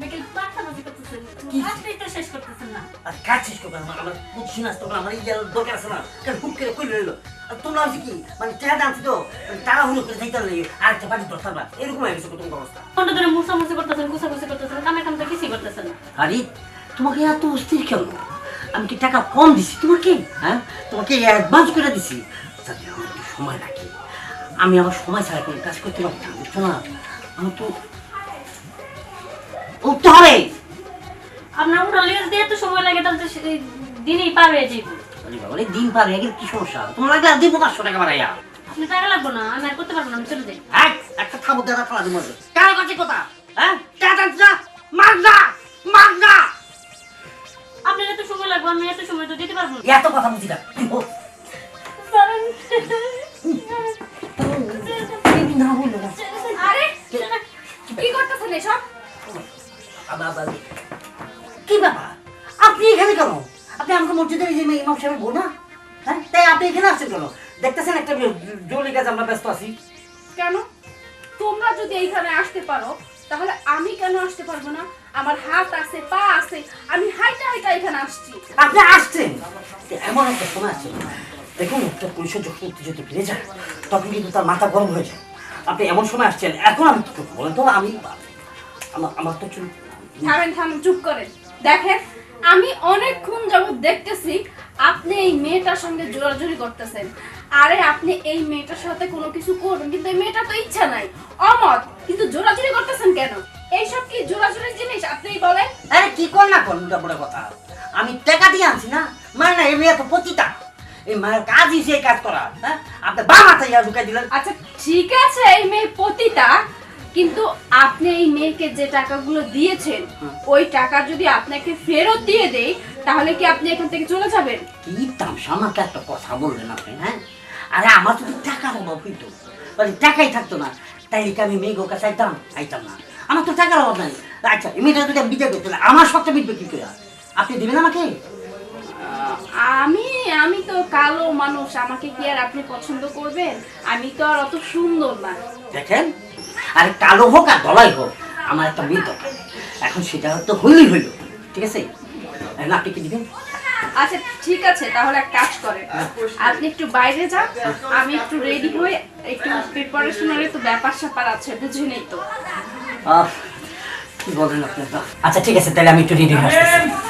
বিকেল পাঁচটা বাজে করতেছেন। কি? কাজটাই তো শেষ করতেছেন না। আর কাজ শেষ আমার আমার বুঝছি না তখন আমার এই দরকার আছে না। কারণ হুক করে কই রইল আর তোমরা হচ্ছে কি মানে চেহারা আনছি তো মানে তাড়াহুড়ো করে যাইতে লাগে আর একটা বাড়ি দরকার না। এরকম হয়ে গেছে তোমার অবস্থা। ঘণ্টা ধরে মুসামুসি করতেছেন গুছাগুছি করতেছেন কামে কামে কিছুই করতেছেন আরে তোমাকে এত অস্থির কেন? আমি কি টাকা কম দিছি তোমাকে? হ্যাঁ? তোমাকে অ্যাডভান্স করে দিছি। যাতে আমার সময় লাগে। আমি আমার সময় ছাড়া কোনো কাজ করতে পারছি না বুঝছ না? আমি তো উঠতে হবে। আপনার উঠান লিয়ে দিয়ে তো সময় লাগে তাহলে দিনেই পার হয়ে যাইব। আরে বাবা দিন পার হয়ে গেলে কি সমস্যা? তোমার লাগলে আর দিব পাঁচশো টাকা বাড়াইয়া আপনি টাকা লাগবো না আমি আর করতে পারব না আমি চলে যাই। এক একটা থাবো দাদা ফেলা দিব কার কাছে কথা? হ্যাঁ? টাকা না মার না আপনার এত সময় লাগবে আমি এত সময় তো দিতে পারব এত কথা বুঝি না। যে ইমাম সাহেবের বউ না? হ্যাঁ? তাই আপনি এখানে আসছেন কেন? দেখতেছেন একটা জরুরি কাজ আমরা ব্যস্ত আছি। কেন? তোমরা যদি এইখানে আসতে পারো তাহলে আমি কেন আসতে পারব না? আমার হাত আছে পা আছে আমি হাইটা হাইটা এখানে আসছি। আপনি আসছেন? এমন একটা সময় আছে দেখুন একটা পুলিশের যখন উত্তেজিত ফিরে যায় তখন কিন্তু তার মাথা গরম হয়ে যায়। আপনি এমন সময় আসছেন এখন আমি বলেন তো? আমি আমার আমার তো চুল থামেন থামেন চুপ করেন। দেখেন আমি অনেকক্ষণ যাবত দেখতেছি আপনি এই মেয়েটার সঙ্গে জোরাজুরি করতেছেন। আরে আপনি এই মেয়েটার সাথে কোনো কিছু করবেন কিন্তু এই মেয়েটা তো ইচ্ছা নাই। অমত কিন্তু জোরাজুরি করতেছেন কেন? এইসব কি জোরাজুরির জিনিস? আপনি বলেন। আরে কি কর না কর উল্টা পুরো কথা। আমি টাকা দিয়ে আনছি না? মানে না এই মেয়ে তো পতিতা। এই মায়ের কাজই সেই কাজ করা হ্যাঁ? আপনি বা মাথায় ঢুকাই দিলেন। আচ্ছা ঠিক আছে এই মেয়ে পতিতা কিন্তু আপনি এই মেয়েকে যে টাকাগুলো দিয়েছেন ওই টাকা যদি আপনাকে ফেরত দিয়ে দেই তাহলে কি আপনি এখান থেকে চলে যাবেন? কি তামসা আমাকে একটা কথা বললেন আপনি হ্যাঁ? আরে আমার যদি টাকার অভাব হইতো মানে টাকাই থাকতো না। তাই কি আমি মেয়ে কাছে আইতাম আইতাম না। আমার তো টাকার অভাব নাই। আচ্ছা এই মেয়েটা যদি আমি বিদায় করতে আমার সবটা মিটবে কি করে আপনি দিবেন আমাকে? আমি আমি তো কালো মানুষ আমাকে কি আর আপনি পছন্দ করবেন? আমি তো আর অত সুন্দর না। দেখেন আরে কালো হোক আর দলাই হোক আমার একটা মেয়ে দরকার। এখন সেটা হয়তো হইলেই হইল ঠিক আছে? এখন আপনি কি দিবেন? আচ্ছা ঠিক আছে তাহলে এক কাজ করেন। আপনি একটু বাইরে যান আমি একটু রেডি হয়ে একটু প্রিপারেশনের তো ব্যাপার স্যাপার আছে বুঝলেই তো। আহ, কি বলেন আপনি তো? আচ্ছা ঠিক আছে তাহলে আমি একটু রেডি হয়ে আসতেছি।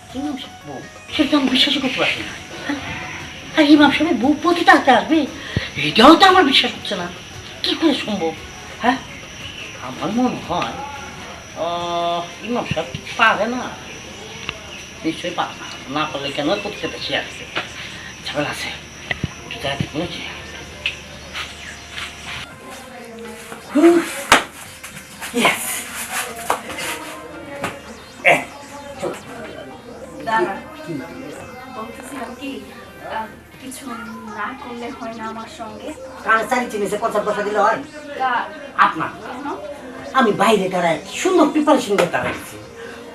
ইমাম সেটা তো আমি বিশ্বাসই করতে পারছি না। হ্যাঁ? আর ইমাম সাহেবের বউ প্রতিটা হাতে আসবে। এটাও তো আমার বিশ্বাস হচ্ছে না। কি করে সম্ভব? হ্যাঁ? আমার মনে হয় ইমাম সাহেব পারে না? নিশ্চয়ই পারে না। না পারলে কেন প্রতিটা বেশি আসছে ঝামেলা আছে। একটু জায়গা ঠিক চারি চিনেছে পঞ্চাশ দিলে হয়? আপনার। আমি বাইরে দাঁড়ায় সুন্দর প্রিপারেশন করে দাঁড়াইছি।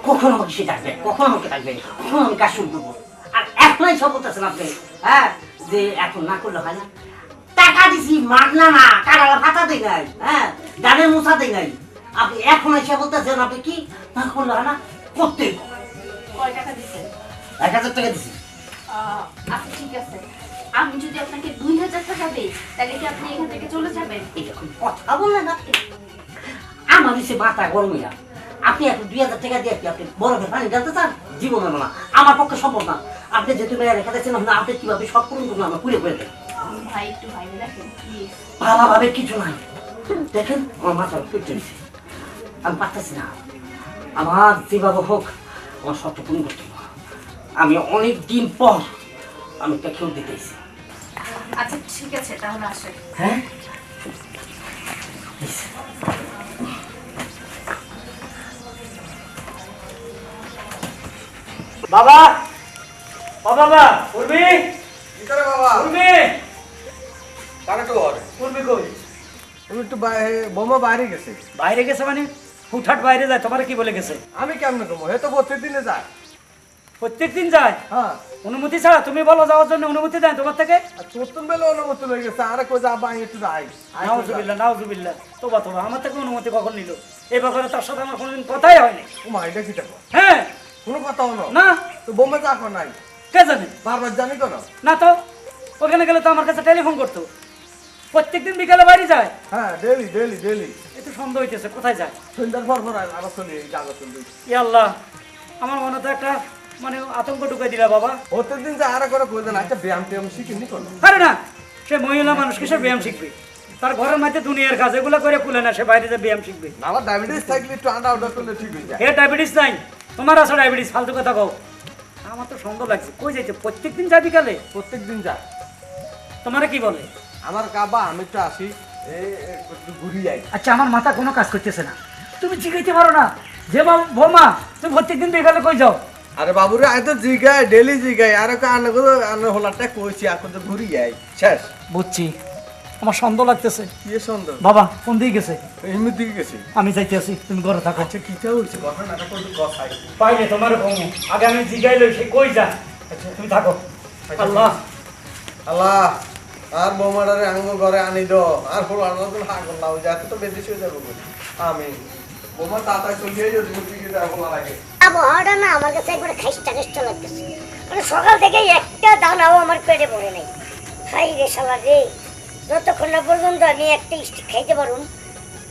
কখন আমাকে সে ডাকবে? কখন আমাকে ডাকবে? কখন আমি কাজ শুরু করব? আর এখনই সব বলতেছেন আপনি হ্যাঁ? যে এখন না করলে হয় না। টাকা দিছি মাগনা না কারালা ফাটা দেয় নাই হ্যাঁ? ডানের মোছা দেয় নাই। আপনি এখন এসে বলতেছেন আপনি কি? না করলে হয় না করতে এক হাজার টাকা দিছি। আহ, আচ্ছা ঠিক আছে। আমি যদি আপনাকে দুই হাজার টাকা দিই তাহলে কি আপনি এখান থেকে চলে যাবেন? এরকম কথা বললেন আপনি আমার এসে মাথা গরম হইয়া। আপনি এখন দুই হাজার টাকা দিয়ে আপনি বরফের পানি ঢালতে চান? জীবন না আমার পক্ষে সম্ভব না। আপনি যেহেতু মেয়ে রেখে দিচ্ছেন না আপনি কীভাবে সব পূরণ করুন আমরা পুরে করে দেন ভালোভাবে কিছু নাই। দেখেন আমার মাথা দিচ্ছে আমি পারতেছি না। আমার যেভাবে হোক আমার শর্ত পূরণ করতে আমি অনেক দিন পর আমি একটা খেউ দিতেছি আচ্ছা ঠিক আছে তাহলে আসেন হ্যাঁ? বাবা! ও বাবা উর্মি! ভিতরে বাবা। উর্মি! কানে তো ঘরে। উর্মি কই? তুমি একটু বাইরে- বোমা বাইরে গেছে। বাইরে গেছে মানে? হুটহাট বাইরে যায় তোমার কি বলে গেছে? আমি কেমনে কমো হে তো প্রত্যেক দিনে যায়। প্রত্যেক দিন যায়? হ্যাঁ। অনুমতি ছাড়া তুমি বলো যাওয়ার জন্য অনুমতি দেয় তোমার থেকে? চতুর্থ বেলা অনুমতি হয়ে গেছে আরে কই যা বাই একটু যাই নাউজুবিল্লাহ নাউজুবিল্লাহ। তোবা তোবা আমার থেকে অনুমতি কখন নিল? এই ব্যাপারে তার সাথে আমার কোনোদিন কথাই হয়নি। ও মা এটা কি দেখো? হ্যাঁ। কোনো কথা হলো? না। তো বোমা যা কর নাই? কে জানে? বারবার জানি তো না। তো ওখানে গেলে তো আমার কাছে টেলিফোন করতো। প্রত্যেকদিন বিকালে বাড়ি যায়। হ্যাঁ ডেলি ডেলি ডেলি একটু সন্দেহ হইতেছে কোথায় যায়? সন্ধ্যার পর পর আবার চলি এই জায়গা চলি ই আল্লাহ আমার মনে তো একটা মানে আতঙ্ক ঢুকে দিলা বাবা। প্রত্যেক দিন যা আরে করে কই দেন একটা ব্যায়াম ট্যায়াম শিখিনি করো আরে না সে মহিলা মানুষ কিসের ব্যায়াম শিখবে। তার ঘরের মধ্যে দুনিয়ার কাজ এগুলো করে কুলে না সে বাইরে যে ব্যায়াম শিখবে। আমার ডায়াবেটিস থাকলে একটু আন্ডা আউডা করলে ঠিক হয়ে যায়। হে ডায়াবেটিস নাই তোমার আছে ডায়াবেটিস ফালতু কথা কও। আমার তো সন্দেহ লাগছে কই যাইতে? প্রত্যেক দিন যাবি কালে? প্রত্যেক দিন যা। তোমারে কি বলে? আমার কাবা আমি একটু আসি ঘুরি যাই। আচ্ছা আমার মাথা কোনো কাজ করতেছে না। তুমি জিগাইতে পারো না যে বাবা বৌমা তুমি প্রত্যেকদিন বিকালে কই যাও? আরে বাবুরে আয় তো জিগায় ডেলি জিগায়। আর কে আনে গো আনে হলাটা কইছি এখন তো ঘুরি যাই শেষ। বুঝছি। আমার সন্দেহ লাগতেছে। কি সুন্দর বাবা কোন দিকে গেছে? এমনি দিকে গেছি। আমি যাইতে আছি তুমি ঘরে থাকো। আচ্ছা কিটা হইছে? ঘটনাটা কোন কথাই। পাইলে তোমার বৌমা আগে আমি জিগাই লই সে কই যা আচ্ছা তুমি থাকো। আল্লাহ। আল্লাহ আর বোমাটারে আঙ্গ ঘরে আনি দো। আর হলো আনার তো হাগল লাও যাতে তো বেশি হয়ে যাবে আমি বোমা তাড়াতাড়ি চলিয়ে যদি মুক্তি দিয়ে হলো লাগে। আবহাওয়াটা না আমার কাছে একবারে খাইস্টা খাইস্টা লাগতেছে। মানে সকাল থেকে একটা দানাও আমার পেটে পড়ে নাই। খাই রে রে যতক্ষণ না পর্যন্ত আমি একটা স্টিক খাইতে পারুন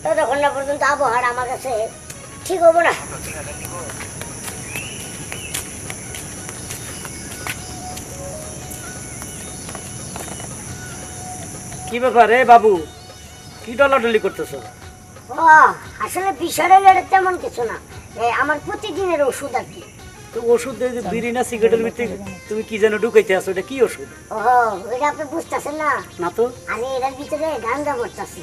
ততক্ষণ না পর্যন্ত আমার কাছে ঠিক হব না। কি ব্যাপার রে বাবু? কি ডলাডলি করতেছো? আসলে বিষয়টা তেমন কিছু না। আমার প্রতিদিনের ওষুধ আর কি। তো ওষুধ বিড়ি না সিগারেটের ভিতরে তুমি কি যেন ঢুকাইতে আসো এটা কি ওষুধ? ও এটা আপনি বুঝতেছেন না? না তো। আমি এটার ভিতরে গাঁজা করতেছি।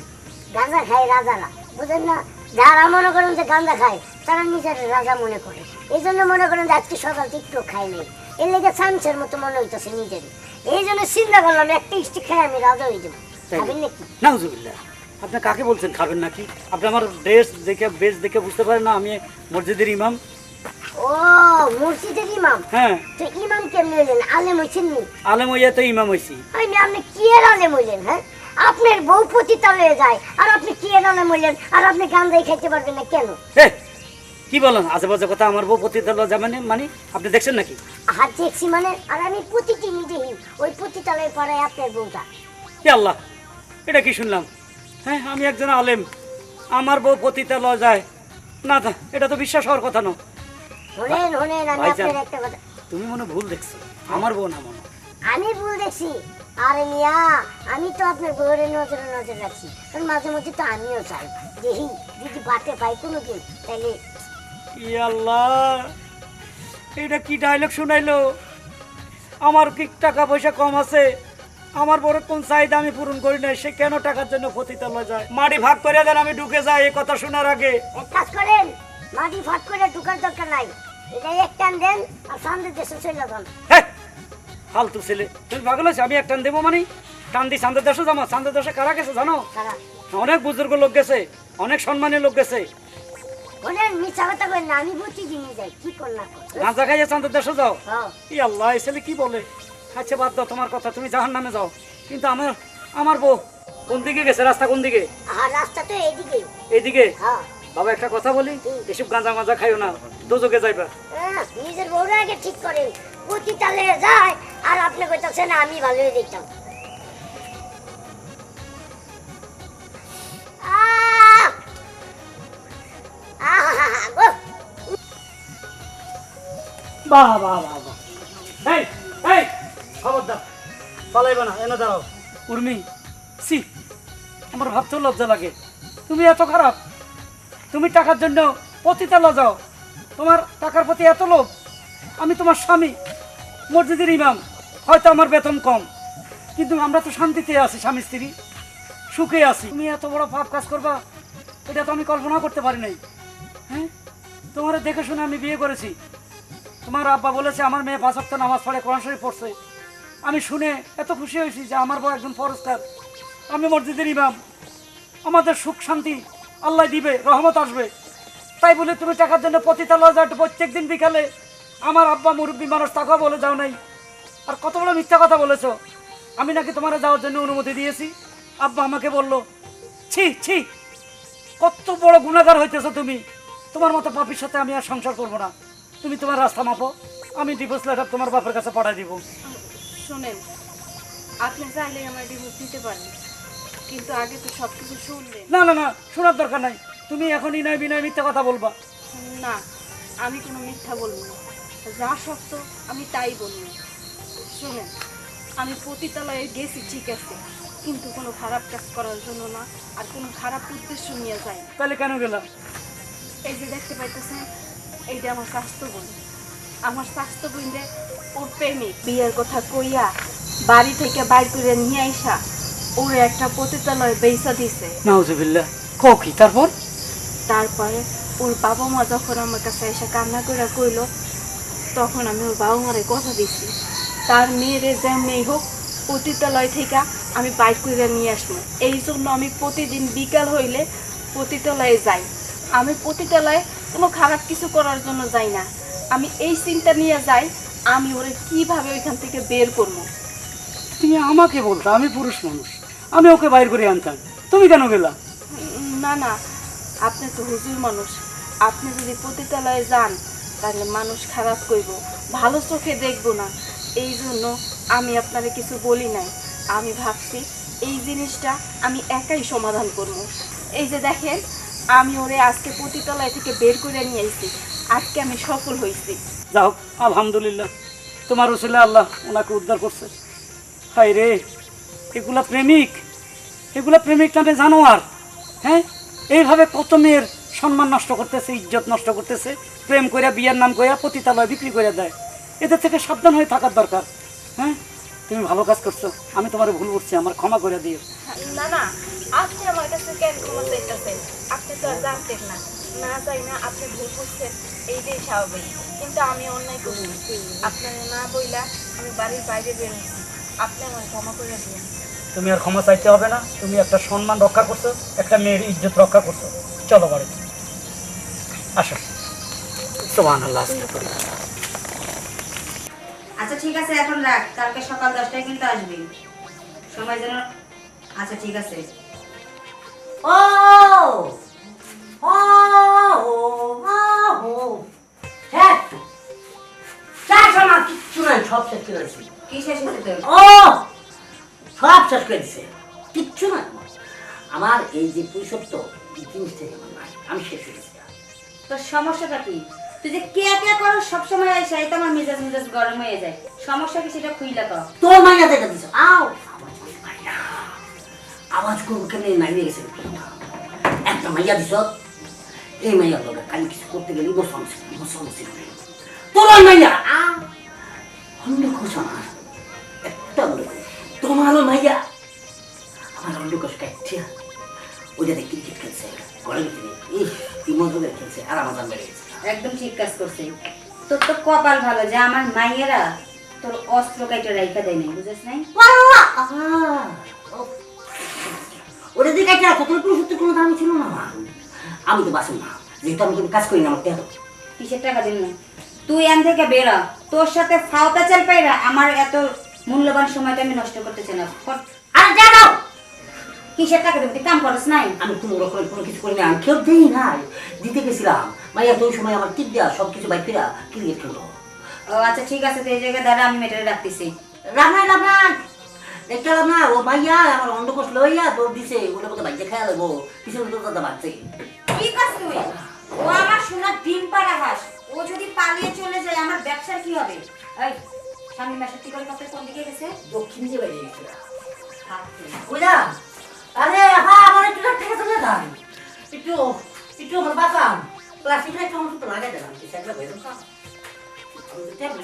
গাঁজা খায় রাজারা বুঝেন না? যারা মনে করেন যে গাঁজা খায় তারা নিজের রাজা মনে করে। এই জন্য মনে করেন যে আজকে সকাল একটু খাই নাই। এর লেগে চামচের মতো মনে হইতেছে নিজেরই। এই জন্য চিন্তা করলাম একটা স্টিক খাই আমি রাজা হয়ে যাব। নাকি? নাউজুবিল্লাহ। আপনি কাকে বলছেন খাবেন নাকি? আপনি আমার ড্রেস দেখে বেশ দেখে বুঝতে পারেন না আমি মসজিদের ইমাম। ও মসজিদের ইমাম? হ্যাঁ। তো ইমাম কেমন হইলেন আলেম হইছেন নি? আলেম হইয়া তো ইমাম হইছি। আমি আপনি কি এর আলেম হইলেন হ্যাঁ? আপনার বউ পতিতালয়ে যায় আর আপনি কি এর আলেম হইলেন? আর আপনি গাঁজাই খাইতে পারবেন না কেন? কি বলেন? আশেপাশে কথা আমার বউ পতিতালয় যাবেন মানে আপনি দেখছেন নাকি? হাত দেখছি মানে আর আমি প্রতিটি নিজেই ওই পতিতালয়ে পড়ায় আপনার বউটা। আল্লাহ এটা কি শুনলাম? হ্যাঁ আমি একজন আলেম। আমার বউ পতিতালয় যায়। না না এটা তো বিশ্বাস হওয়ার কথা না শোনেন শোনেন আমি আপনার একটা কথা তুমি মনে ভুল দেখছ। আমার বউ না মনে আমি ভুল দেখছি। আরে মিয়া আমি তো আপনার বউয়ের নজরে নজর রাখছি। কারণ মাঝে মধ্যে তো আমিও চাই দেখি যদি বাটে পাই কোনো দিন তাহলে আল্লাহ এটা কি ডায়লগ শুনাইলো? আমার কি টাকা পয়সা কম আছে? আমার বড় কোন চাহিদা আমি পূরণ করি না সে কেন টাকার জন্য পতিতালয় যায়? মাটি ভাগ করে দেন আমি ঢুকে যাই এই কথা শোনার আগে। এক কাজ করেন মাটি ফাট করে ঢুকার দরকার নাই। এটাই এক টান দেন আর সামনে দেশে চলে যান। ফালতু ছেলে তুমি পাগল হয়েছো? আমি এক টান দেবো মানে? টান দেশে দেশে কারা গেছে জানো? অনেক বুজুর্গ লোক গেছে অনেক সম্মানী লোক গেছে। না চান্দের দেশে যাও? হ্যাঁ। ই আল্লাহ ছেলে কি বলে? আচ্ছা বাদ দাও তোমার কথা। তুমি জাহান নামে যাও। কিন্তু আমার আমার বউ কোন দিকে গেছে? রাস্তা কোন দিকে? আর রাস্তা তো এইদিকে। এইদিকে? হ্যাঁ। বাবা একটা কথা বলি এসব গাঁজা মাজা খাইও না। দুযোগে যাইবা। আহ, নিজের বউরা আগে ঠিক করেন প্রতি তালে যায় আর আপনি কইতাছেন আমি ভালো হয়ে দেখতাম! বাহ বাহ বাহ বাহ। এই এই! খবরদার, পালাইবা না উর্মি সি আমার ভাবতেও লজ্জা লাগে। তুমি এত খারাপ, তুমি টাকার জন্য পতিতালা যাও তোমার টাকার প্রতি এত লোভ, আমি তোমার স্বামী, মসজিদের ইমাম, হয়তো আমার বেতন কম। কিন্তু আমরা তো শান্তিতে আছি, স্বামী স্ত্রী, সুখে আছি। তুমি এত বড় পাপ কাজ করবা, এটা তো আমি কল্পনা করতে পারি নাই। হ্যাঁ? তোমার দেখে শুনে আমি বিয়ে করেছি। তোমার আব্বা বলেছে, আমার মেয়ে পাঁচ নামাজ পড়ে, কোরআন শরীফ পড়ছে। আমি শুনে এত খুশি হয়েছি যে আমার বউ একজন ফরস্কার আমি মসজিদের ইমাম। আমাদের সুখ শান্তি আল্লাহ দিবে, রহমত আসবে। তাই বলে তুমি টাকার জন্য পতিতালয় যাও প্রত্যেক দিন বিকালে। আমার আব্বা মুরব্বী মানুষ টাকা বলে যাও নাই। আর কত বড় মিথ্যা কথা বলেছ। আমি নাকি তোমার যাওয়ার জন্য অনুমতি দিয়েছি। আব্বা আমাকে বলল, ছি ছি, কত বড় গুণাগার হইতেছো তুমি। তোমার মতো পাপির সাথে আমি আর সংসার করব না। তুমি তোমার রাস্তা মাপো। আমি ডিভোর্স লেটার তোমার বাপের কাছে পাঠাই দিব। শোনেন আপনি চাইলে আমার ডিভোর্স দিতে পারেন কিন্তু আগে তো সব কিছু শুনলেন। না না না শোনার দরকার নাই। তুমি এখন ইনয় বিনয় মিথ্যা কথা বলবা। না আমি কোনো মিথ্যা বলব না। যা সত্য আমি তাই বলব। শোনেন আমি পতিতালয়ে গেছি ঠিক আছে কিন্তু কোনো খারাপ কাজ করার জন্য না আর কোনো খারাপ উদ্দেশ্য নিয়ে যাই তাহলে কেন গেলাম এই যে দেখতে পাইতেছেন এইটা আমার স্বাস্থ্য বোন। আমার স্বাস্থ্য বোনরে ওর প্রেমিক বিয়ের কথা কইয়া বাড়ি থেকে বাইর করে নিয়ে আইসা ওর একটা পতিতালয়ে বেসা দিছে। নাউজুবিল্লাহ ক কি তারপর? তারপরে ওর বাবা মা যখন আমার কাছে এসে কান্না করে কইল তখন আমি ওর বাবা মারে কথা দিছি। তার মেয়েরে যেমনি হোক পতিতালয় থেকে আমি বাইক করে নিয়ে আসব। এই জন্য আমি প্রতিদিন বিকাল হইলে পতিতালয়ে যাই। আমি পতিতালয়ে কোনো খারাপ কিছু করার জন্য যাই না। আমি এই চিন্তা নিয়ে যাই আমি ওরে কীভাবে ওইখান থেকে বের করব? তুমি আমাকে বলতো আমি পুরুষ মানুষ। আমি ওকে বাইর করে আনতাম। তুমি কেন গেলা? না না আপনি তো হুজুর মানুষ। আপনি যদি পতিতালয়ে যান তাহলে মানুষ খারাপ করব ভালো চোখে দেখব না। এই জন্য আমি আপনারে কিছু বলি নাই। আমি ভাবছি এই জিনিসটা আমি একাই সমাধান করব। এই যে দেখেন আমি ওরে আজকে পতিতালয় থেকে বের করে নিয়ে এসেছি আজকে আমি সফল হয়েছি যাও আলহামদুলিল্লাহ। তোমার উসিলে আল্লাহ ওনাকে উদ্ধার করছে। হাই রে এগুলা প্রেমিক? এগুলা প্রেমিক নামে জানোয়ার? হ্যাঁ? এইভাবে কত মেয়ের সম্মান নষ্ট করতেছে ইজ্জত নষ্ট করতেছে প্রেম কইরা বিয়ের নাম কইরা পতিতালয় বিক্রি করে দেয়। এদের থেকে সাবধান হয়ে থাকার দরকার। হ্যাঁ? তুমি ভালো কাজ করছ। আমি তোমার ভুল করছি আমার ক্ষমা করে দিও। না না আপনি আমার কাছে কেন ক্ষমা চাইতেছেন? আপনি তো আর জানতেন না। না চাই না আপনি ভুল করছেন এইটাই স্বাভাবিক। কিন্তু আমি অন্যায় করি আপনার না বইলা আমি বাড়ির বাইরে বেরোচ্ছি আপনি আমার ক্ষমা করে দিন তুমি আর ক্ষমা চাইতে হবে না। তুমি একটা সম্মান রক্ষা করছ একটা মেয়ের ইজ্জত রক্ষা করছ। চলো বাড়ি। আসো। সোহান আল্লাহ আচ্ছা ঠিক আছে এখন রাখ। কালকে সকাল দশটায় কিন্তু আসবি। সময় যেন আচ্ছা ঠিক আছে। ও ও ও হ্যাঁ চার সময় কিচ্ছু নাই সব শেষ করে কি শেষ হয়েছে ও সব শেষ করে দিছে কিচ্ছু নাই আমার। আমার এই যে পুরুষত্ব এই আমার আমি শেষ হয়ে গেছি তোর সমস্যাটা কি তুই যে কে কে করো সবসময় এসে তো আমার মেজাজ মেজাজ গরম হয়ে যায় সমস্যা কি সেটা খুইলা কর তোর মাইনা দেখা দিছে আও আওয়াজ করব কেন? এই মাইনে গেছে। একটা মাইয়া দিছ এই মাইয়া লোক কালি কিছু করতে গেলে বসামছি তোর ওই মাইয়া অন্য খুশ আমার একটা অন্য খুশ তোমার ওই মাইয়া। আমার অন্য খুশ কাটিয়া ওইটাতে ক্রিকেট খেলছে ঘরে কি মজা করে খেলছে আর আমার দাম বেড়ে গেছে একদম ঠিক কাজ করছে। তোর তো কপাল ভালো যে আমার মাইয়েরা তোর অস্ত্র কাইটা রাইখা দেয় নাই বুঝেছ নাই? ওটা দিয়ে কাছে আছে তোর পুরুষত্বের কোনো দামি ছিল না আমি তো বাসি না যেহেতু আমি কোনো কাজ করি না আমার তেরো কিসের টাকা দিন না? তুই এন থেকে বেরা তোর সাথে ফাওতা চাল পাইরা আমার এত মূল্যবান সময়টা আমি নষ্ট করতে চাই না। আর যা দাও! কিসের টাকা তুই কাম করস নাই? আমি কোনো রকমের কোনো কিছু করি না আমি কেউ দিই নাই। দিতে গেছিলাম। মাইয়া তো সময় আমার টিপ দেওয়া সব কিছু বাইক ফেরা ক্রিকেট খেললো ও আচ্ছা ঠিক আছে তো এই জায়গায় দাঁড়া আমি মেটারে রাখতেছি রান্নাই রান্নাই পেলাম না ও মাইয়া আমার অন্ধকোষ লইয়া দৌড় দিছে ওটা মতো বাইকে খেয়া দেবো পিছনে তোর দাদা বাড়ছে কি কাজ তুই ও আমার সোনার ডিম পাড়া হাঁস ও যদি পালিয়ে চলে যায় আমার ব্যবসার কি হবে এই স্বামী মেশাতি করে কত কোন দিকে গেছে দক্ষিণ দিয়ে বাইরে গেছে বুঝলা আরে হ্যাঁ আমার একটু থেকে চলে যান একটু একটু আমার বাঁচান প্লাস্টিকটা একটু আমার তো লাগাই দিলাম সেটা বেরো আমি